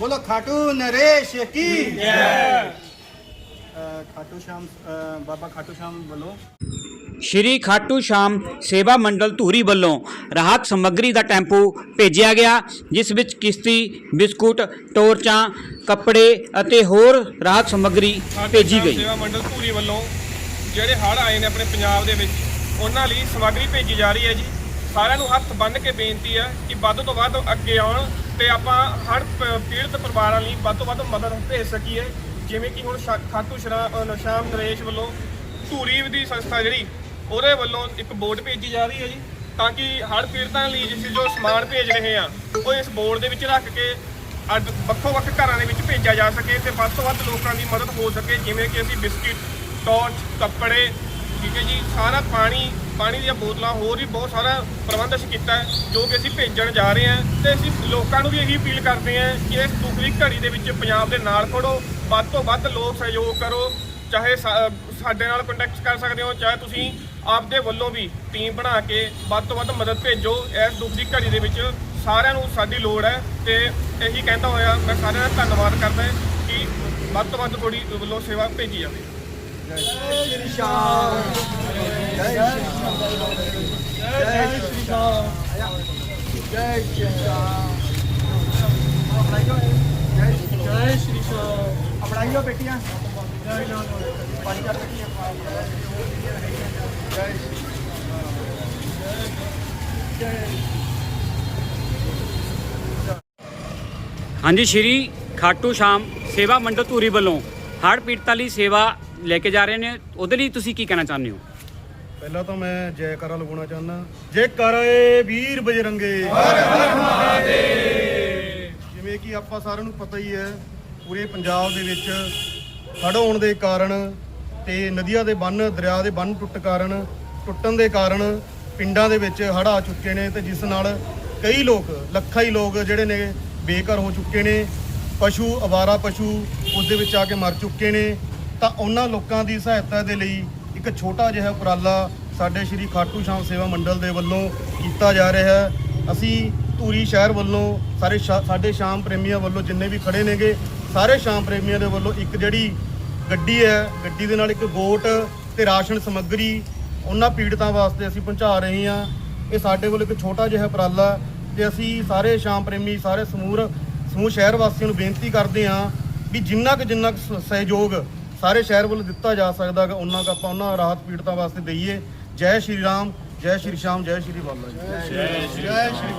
બોલો ખાટુ નરેશ કી ਬਾਬਾ ਖਾਟੂ ਸ਼ਾਮ ਵੱਲੋਂ ਸ਼੍ਰੀ ਖਾਟੂ ਸ਼ਾਮ ਸੇਵਾ ਮੰਡਲ ਧੂਰੀ ਵੱਲੋਂ ਰਾਹਤ ਸਮੱਗਰੀ ਦਾ ਟੈਂਪੂ ਭੇਜਿਆ ਗਿਆ ਜਿਸ ਵਿੱਚ ਕਿਸ਼ਤੀ ਬਿਸਕੁਟ ਟੋਰਚਾਂ ਕੱਪੜੇ ਅਤੇ ਹੋਰ ਰਾਹਤ ਸਮੱਗਰੀ ਭੇਜੀ ਗਈ ਸੇਵਾ ਮੰਡਲ ਧੂਰੀ ਵੱਲੋਂ ਜਿਹੜੇ ਹੜ੍ਹ ਆਏ ਨੇ ਆਪਣੇ ਪੰਜਾਬ ਦੇ ਵਿੱਚ ਉਹਨਾਂ ਲਈ ਸਮੱਗਰੀ ਭੇਜੀ ਜਾ ਰਹੀ ਹੈ ਜੀ। ਸਾਰਿਆਂ ਨੂੰ ਹੱਥ ਬੰਨ੍ਹ ਕੇ ਬੇਨਤੀ ਹੈ ਕਿ ਵੱਧ ਤੋਂ ਵੱਧ ਅੱਗੇ ਆਉਣ ਤੇ ਆਪਾਂ ਹਰ ਪੀੜਤ ਪਰਿਵਾਰਾਂ ਲਈ ਵੱਧ ਤੋਂ ਵੱਧ ਮਦਦ ਭੇਜ ਸਕੀਏ। ਜਿਵੇਂ ਕਿ ਹੁਣ ਸ਼ਾ- ਖਾਟੂ ਸ਼ਰਾ- ਅ, ਸ਼ਾਮ ਨਰੇਸ਼ ਵੱਲੋਂ ਧੂਰੀ ਦੀ ਸੰਸਥਾ ਜਿਹੜੀ ਉਹਦੇ ਵੱਲੋਂ ਇੱਕ ਬੋਰਡ ਭੇਜੀ ਜਾ ਰਹੀ ਹੈ ਜੀ ਤਾਂ ਕਿ ਹੜ੍ਹ ਪੀੜਤਾਂ ਲਈ ਜਿਸ ਜੋ ਸਮਾਨ ਭੇਜ ਰਹੇ ਆ ਉਹ ਇਸ ਬੋਰਡ ਦੇ ਵਿੱਚ ਰੱਖ ਕੇ ਅੱਜ ਵੱਖੋ ਵੱਖ ਘਰਾਂ ਦੇ ਵਿੱਚ ਭੇਜਿਆ ਜਾ ਸਕੇ ਤੇ ਵੱਧ ਤੋਂ ਵੱਧ ਲੋਕਾਂ ਦੀ ਮਦਦ ਹੋ ਸਕੇ ਜਿਵੇਂ ਕਿ ਅਸੀਂ ਬਿਸਕਿਟ ਟੌਰਚ ਕੱਪੜੇ ਠੀਕ ਹੈ ਜੀ ਸਾਰਾ ਪਾਣੀ ਪਾਣੀ ਦੀਆਂ ਬੋਤਲਾਂ ਹੋਰ ਵੀ ਬਹੁਤ ਸਾਰਾ ਪ੍ਰਬੰਧ ਅਸੀਂ ਕੀਤਾ ਹੈ, ਜੋ ਕਿ ਅਸੀਂ ਭੇਜਣ ਜਾ ਰਹੇ ਹਾਂ ਤੇ ਅਸੀਂ ਲੋਕਾਂ ਨੂੰ ਵੀ ਇਹੀ ਅਪੀਲ ਕਰਦੇ ਹਾਂ ਕਿ ਇਸ ਦੁੱਖ ਦੀ ਘੜੀ ਦੇ ਵਿੱਚ ਪੰਜਾਬ ਦੇ ਨਾਲ ਖੜੋ ਵੱਧ ਤੋਂ ਵੱਧ ਲੋਕ ਸਹਿਯੋਗ ਕਰੋ ਚਾਹੇ ਸਾ- ਸਾਡੇ ਨਾਲ ਕੰਟੈਕਟ ਕਰ ਸਕਦੇ ਹੋ ਚਾਹੇ ਤੁਸੀਂ ਆਪਦੇ ਵੱਲੋਂ ਵੀ ਟੀਮ ਬਣਾ ਕੇ ਵੱਧ ਤੋਂ ਵੱਧ ਮਦਦ ਭੇਜੋ ਇਸ ਦੁੱਖ ਦੀ ਘੜੀ ਦੇ ਵਿੱਚ ਸਾਰਿਆਂ ਨੂੰ ਸਾਡੀ ਲੋੜ ਹੈ ਤੇ ਇਹੀ ਕਹਿੰਦਾ ਹੋਇਆ ਮੈਂ ਸਾਰਿਆਂ ਦਾ ਧੰਨਵਾਦ ਕਰਦਾ ਕਿ ਵੱਧ ਤੋਂ ਵੱਧ ਤੁਹਾਡੀ ਵੱਲੋਂ ਸੇਵਾ ਭੇਜੀ ਜਾਵੇ। ਹਾਂਜੀ ਸ਼੍ਰੀ ਖਾਟੂ ਸ਼ਾਮ ਸੇਵਾ ਮੰਡਲ ਧੂਰੀ ਵੱਲੋਂ ਹੜ੍ਹ ਪੀੜਤਾਂ ਲਈ ਸੇਵਾ ਲੈ ਕੇ ਜਾ ਰਹੇ ਨੇ, ਉਹਦੇ ਲਈ ਤੁਸੀਂ ਕੀ ਕਹਿਣਾ ਚਾਹੁੰਦੇ ਹੋ? ਪਹਿਲਾਂ ਤਾਂ ਮੈਂ ਜੈਕਾਰਾ ਲਗਾਉਣਾ ਚਾਹੁੰਦਾ। ਜੈਕਾਰ ਵੀਰ ਬਜਰੰਗੇ। ਜਿਵੇਂ ਕਿ ਆਪਾਂ ਸਾਰਿਆਂ ਨੂੰ ਪਤਾ ਹੀ ਹੈ, ਪੂਰੇ ਪੰਜਾਬ ਦੇ ਵਿੱਚ ਹੜ੍ਹ ਆਉਣ ਦੇ ਕਾਰਨ ਤੇ ਨਦੀਆਂ ਦੇ ਬੰਨ, ਦਰਿਆ ਦੇ ਬੰਨ ਟੁੱਟ ਕਾਰਨ, ਟੁੱਟਣ ਦੇ ਕਾਰਨ ਪਿੰਡਾਂ ਦੇ ਵਿੱਚ ਹੜ੍ਹ ਆ ਚੁੱਕੇ ਨੇ ਤੇ ਜਿਸ ਨਾਲ ਕਈ ਲੋਕ, ਲੱਖਾਂ ਹੀ ਲੋਕ ਜਿਹੜੇ ਨੇ ਬੇਘਰ ਹੋ ਚੁੱਕੇ ਨੇ। ਪਸ਼ੂ, ਅਵਾਰਾ ਪਸ਼ੂ ਉਸ ਦੇ ਵਿੱਚ ਆ ਕੇ ਮਰ ਚੁੱਕੇ ਨੇ। ਤਾਂ ਉਹਨਾਂ ਲੋਕਾਂ ਦੀ ਸਹਾਇਤਾ ਦੇ ਲਈ ਇੱਕ ਛੋਟਾ ਜਿਹਾ ਉਪਰਾਲਾ ਸਾਡੇ ਸ਼੍ਰੀ ਖਾਟੂ ਸ਼ਾਮ ਸੇਵਾ ਮੰਡਲ ਦੇ ਵੱਲੋਂ ਕੀਤਾ ਜਾ ਰਿਹਾ ਹੈ। ਅਸੀਂ ਧੂਰੀ ਸ਼ਹਿਰ ਵੱਲੋਂ ਸਾਰੇ ਸ਼ਾ- ਸਾਡੇ ਸ਼ਾਮ ਪ੍ਰੇਮੀਆਂ ਵੱਲੋਂ ਜਿੰਨੇ ਵੀ ਖੜੇ ਨੇਗੇ, ਸਾਰੇ ਸ਼ਾਮ ਪ੍ਰੇਮੀਆਂ ਦੇ ਵੱਲੋਂ ਇੱਕ ਜਿਹੜੀ ਗੱਡੀ ਹੈ, ਗੱਡੀ ਦੇ ਨਾਲ ਇੱਕ ਬੋਟ ਤੇ ਰਾਸ਼ਨ ਸਮੱਗਰੀ ਉਹਨਾਂ ਪੀੜਤਾਂ ਵਾਸਤੇ ਅਸੀਂ ਪਹੁੰਚਾ ਰਹੇ ਹਾਂ। ਇਹ ਸਾਡੇ ਵੱਲੋਂ ਇੱਕ ਛੋਟਾ ਜਿਹਾ ਉਪਰਾਲਾ ਤੇ ਅਸੀਂ ਸਾਰੇ ਸ਼ਾਮ ਪ੍ਰੇਮੀ, ਸਾਰੇ ਸਮੂਹ ਸਮੂਹ ਸ਼ਹਿਰ ਵਾਸੀਆਂ ਨੂੰ ਬੇਨਤੀ ਕਰਦੇ ਹਾਂ ਵੀ ਜਿੰਨਾ ਕੁ ਜਿੰਨਾ ਕੁ ਸਹਿਯੋਗ ਸਾਰੇ ਸ਼ਹਿਰ ਵੱਲ ਦਿੱਤਾ ਜਾ ਸਕਦਾ ਕਿ ਉਹਨਾਂ ਦਾ ਆਪਾਂ ਉਹਨਾਂ ਰਾਹਤ ਪੀੜਤਾਂ ਵਾਸਤੇ ਦਈਏ। ਜੈ ਸ਼੍ਰੀ ਰਾਮ, ਜੈ ਸ਼੍ਰੀ ਸ਼ਾਮ, ਜੈ ਸ਼੍ਰੀ ਬਾਲਾ ਜੀ। ਜੈ ਸ਼੍ਰੀ ਜੈ ਸ਼੍ਰੀ